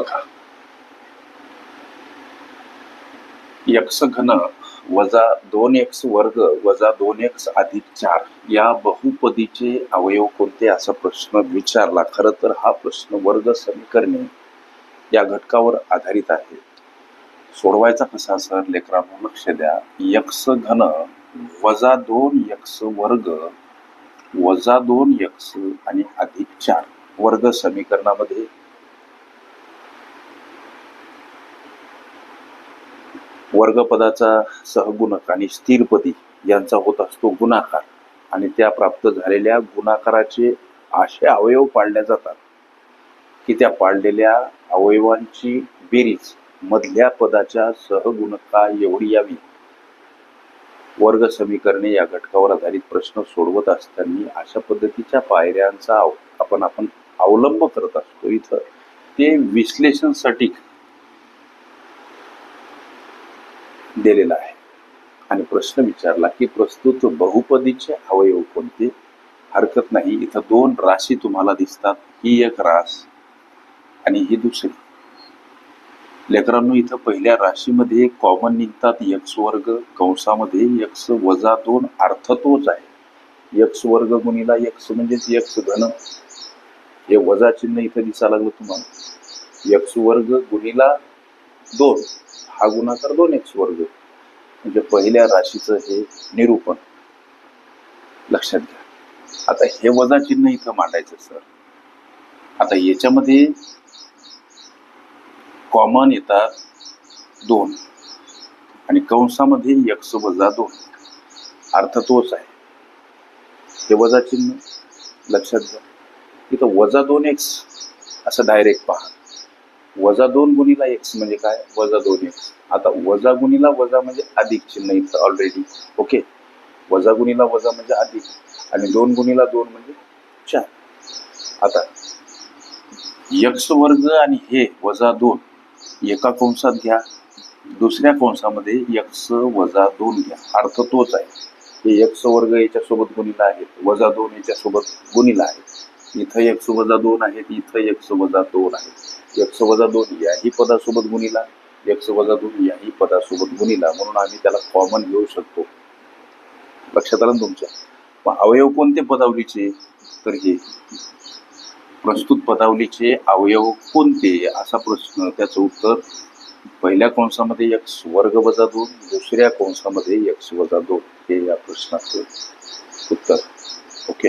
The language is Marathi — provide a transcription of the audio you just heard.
बघा. यक्स घन वजा दोन एक्स वर्ग वजा दोन एक्स अधिक चार या बहुपदीचे अवयव कोणते? असा प्रश्न विचारला. खर तर हा प्रश्न वर्ग समीकरणे या घटकावर आधारित आहे. सोडवायचा कसा सर? लेकरांनो लक्ष द्या. यक्स घन वजा दोन यक्स वर्ग वजा दोन यक्स आणि अधिक चार. वर्ग समीकरणामध्ये वर्गपदाचा सहगुणक आणि स्थिरपदी यांचा होत असतो गुणाकार. आणि त्या प्राप्त झालेल्या गुणाकाराचे असे अवयव पाळल्या जातात की त्या पाळलेल्या अवयवांची बेरीज मधल्या पदाच्या सहगुणका एवढी यावी. वर्ग समीकरणे या घटकावर आधारित प्रश्न सोडवत असताना अशा पद्धतीच्या पायऱ्यांचा आपण आपण अवलंब करत असतो. इथं ते विश्लेषणसाठी दिलेला आहे. आणि प्रश्न विचारला की प्रस्तुत बहुपदीचे अवयव कोणते? हरकत नाही. इथं दोन राशी तुम्हाला दिसतात. ही एक रास आणि ही दुसरी. लेकरांनो इथं पहिल्या राशीमध्ये कॉमन निघतात. यक्स वर्ग कंसामध्ये यक्स वजा दोन अर्थ तोच आहे. यक्स वर्ग गुणीला यक्स म्हणजेच यक्ष धन. हे वजा चिन्ह इथं दिसायला लागलं तुम्हाला. यक्स वर्ग गुणीला दोन. हा गुणाकार दोन एक्स वर्ग म्हणजे पहिल्या राशीचं हे निरूपण. लक्षात घ्या. आता हे वजा चिन्ह इथं मांडायचं सर. आता याच्यामध्ये कॉमन येतात दोन. आणि कंसामध्ये यक्स वजा दोन. अर्थ तोच आहे. हे वजा चिन्ह लक्षात घ्या. इथं वजा दोन एक्स असं डायरेक्ट पहा. वजा दोन गुणीला एक्स म्हणजे काय? वजा दोन एक्स आता वजा गुणीला वजा म्हणजे अधिक चिन्ह इथं ऑलरेडी ओके वजा गुणीला वजा म्हणजे अधिक. आणि दोन गुणीला दोन म्हणजे चार. आता यक्ष वर्ग आणि हे वजा दोन एका कंसात घ्या. दुसऱ्या कंसामध्ये यक्ष वजा दोन घ्या. अर्थ तोच आहे. हे यक्ष वर्ग याच्यासोबत गुणीला आहेत वजा दोन याच्यासोबत गुणीला आहे. इथं यक्स वजा दोन आहेत इथं एक्स वजा दोन आहेत यक्स वजा दोन याही पदासोबत गुणीला यक्स वजा दोन याही पदासोबत गुणीला म्हणून आम्ही त्याला कॉमन घेऊ शकतो. लक्षात आलं ना तुमच्या? मग अवयव कोणते पदावलीचे? तर हे प्रस्तुत पदावलीचे अवयव कोणते? असा प्रश्न त्याचं उत्तर पहिल्या कंसामध्ये यक्ष वर्ग वजा दोन दुसऱ्या कंसामध्ये यक्स वजा दोन हे या प्रश्नाचं उत्तर. ओके?